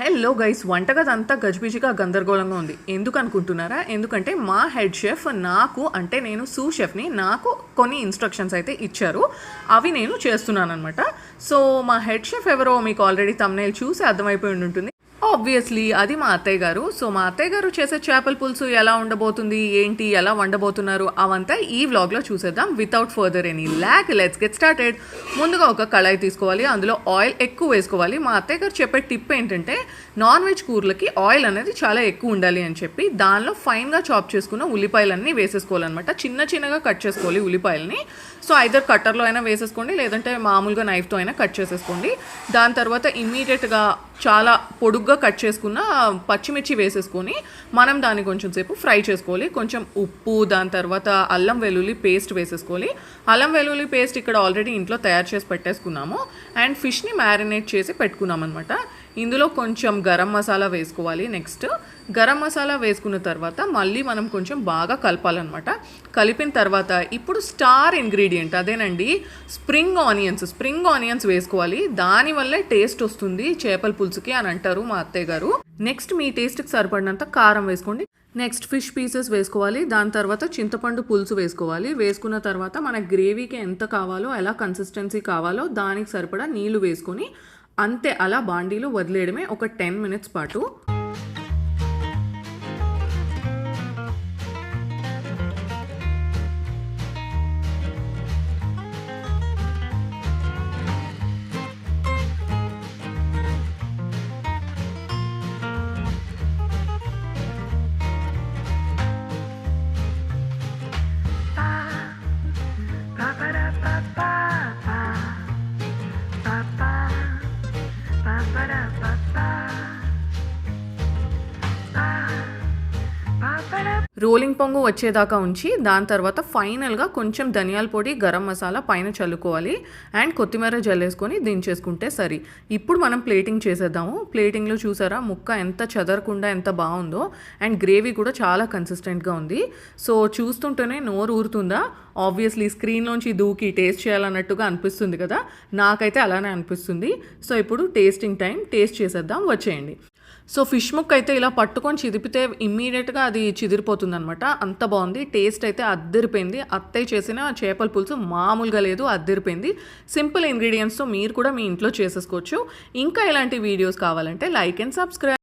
Hello guys వంటగది అంతా గజిబిజిగా గందరగోళంగా ఉంది. ఎందుకు అనుకుంటున్నారా ఎందుకంటే మా హెడ్ షెఫ్ నాకు అంటే నేను సూ షెఫ్ని నాకు కొన్ని ఇన్స్ట్రక్షన్స్ అయితే ఇచ్చారు. అవి నేను చేస్తున్నాను అనమాట సో మా హెడ్ షెఫ్ ఎవరో మీకు ఆల్రెడీ తమ్నేల్ చూసి అర్థమైపోయి ఉంటుంది ఆబ్వియస్లీ అది మా అత్తయ్య గారు. సో మా అత్తయ్య గారు చేసే చేపల పులుసు ఎలా ఉండబోతుంది ఏంటి ఎలా వండబోతున్నారు అవంతా ఈ వ్లాగ్లో చూసేద్దాం without further any lack let's get started ముందుగా ఒక కళాయి తీసుకోవాలి. అందులో ఆయిల్ ఎక్కువ వేసుకోవాలి. మా అత్తయ్య గారు చెప్పే టిప్ ఏంటంటే నాన్ వెజ్ కూరలకి ఆయిల్ అనేది చాలా ఎక్కువ ఉండాలి అని చెప్పి దానిలో ఫైన్గా చాప్ చేసుకున్న ఉల్లిపాయలన్నీ వేసేసుకోవాలన్నమాట. చిన్న చిన్నగా కట్ చేసుకోవాలి ఉల్లిపాయలని. సో ఐదర్ కట్టర్లో అయినా వేసేసుకోండి లేదంటే మామూలుగా నైఫ్తో అయినా కట్ చేసేసుకోండి. దాని తర్వాత ఇమ్మీడియట్గా చాలా పొడుగ్గా కట్ చేసుకున్న పచ్చిమిర్చి వేసేసుకొని మనం దాన్ని కొంచెం సేపు ఫ్రై చేసుకోవాలి. కొంచెం ఉప్పు దాని తర్వాత అల్లం వెల్లుల్లి పేస్ట్ వేసేసుకోవాలి. అల్లం వెల్లుల్లి పేస్ట్ ఇక్కడ ఆల్రెడీ ఇంట్లో తయారు చేసి పెట్టేసుకున్నాము. అండ్ ఫిష్ని మ్యారినేట్ చేసి పెట్టుకున్నాం అనమాట ఇందులో కొంచెం గరం మసాలా వేసుకోవాలి నెక్స్ట్. గరం మసాలా వేసుకున్న తర్వాత మళ్ళీ మనం కొంచెం బాగా కలపాలన్నమాట. కలిపిన తర్వాత ఇప్పుడు స్టార్ ఇంగ్రీడియంట్ అదేనండి స్ప్రింగ్ ఆనియన్స్. స్ప్రింగ్ ఆనియన్స్ వేసుకోవాలి. దానివల్లే టేస్ట్ వస్తుంది చేపల పులుసుకి అని అంటారు మా అత్తయ్య గారు. నెక్స్ట్ మీ టేస్ట్కి సరిపడినంత కారం వేసుకోండి. నెక్స్ట్ ఫిష్ పీసెస్ వేసుకోవాలి. దాని తర్వాత చింతపండు పులుసు వేసుకోవాలి. వేసుకున్న తర్వాత మన గ్రేవీకి ఎంత కావాలో ఎలా కన్సిస్టెన్సీ కావాలో దానికి సరిపడా నీళ్ళు వేసుకొని అంతే అలా బాండీలో వదిలేయడమే ఒక టెన్ మినిట్స్ పాటు Bye-bye. రోలింగ్ పొంగు వచ్చేదాకా ఉంచి దాని తర్వాత ఫైనల్గా కొంచెం ధనియాల పొడి గరం మసాలా పైన చల్లుకోవాలి. అండ్ కొత్తిమీర జల్లేసుకొని దించేసుకుంటే సరి. ఇప్పుడు మనం ప్లేటింగ్ చేసేద్దాము. ప్లేటింగ్లో చూసారా ముక్క ఎంత చెదరకుండా ఎంత బాగుందో. అండ్ గ్రేవీ కూడా చాలా కన్సిస్టెంట్గా ఉంది. సో చూస్తుంటేనే నోరు ఊరుతుందా? ఆబ్వియస్లీ స్క్రీన్లోంచి దూకి టేస్ట్ చేయాలన్నట్టుగా అనిపిస్తుంది కదా. నాకైతే అలానే అనిపిస్తుంది. సో ఇప్పుడు టేస్టింగ్ టైం టేస్ట్ చేసేద్దాం. వచ్చేయండి. సో ఫిష్ ముక్క అయితే ఇలా పట్టుకొని చిదిపితే ఇమ్మీడియట్గా అది చిదిరిపోతుంది. వస్తుందనమాట అంత బాగుంది. టేస్ట్ అయితే అద్దరిపోయింది. అత్తయ్య చేసిన చేపల పులుసు మామూలుగా లేదు అద్దరిపోయింది. సింపుల్ ఇంగ్రీడియంట్స్తో మీరు కూడా మీ ఇంట్లో చేసేసుకోవచ్చు. ఇంకా ఇలాంటి వీడియోస్ కావాలంటే లైక్ అండ్ సబ్స్క్రైబ్.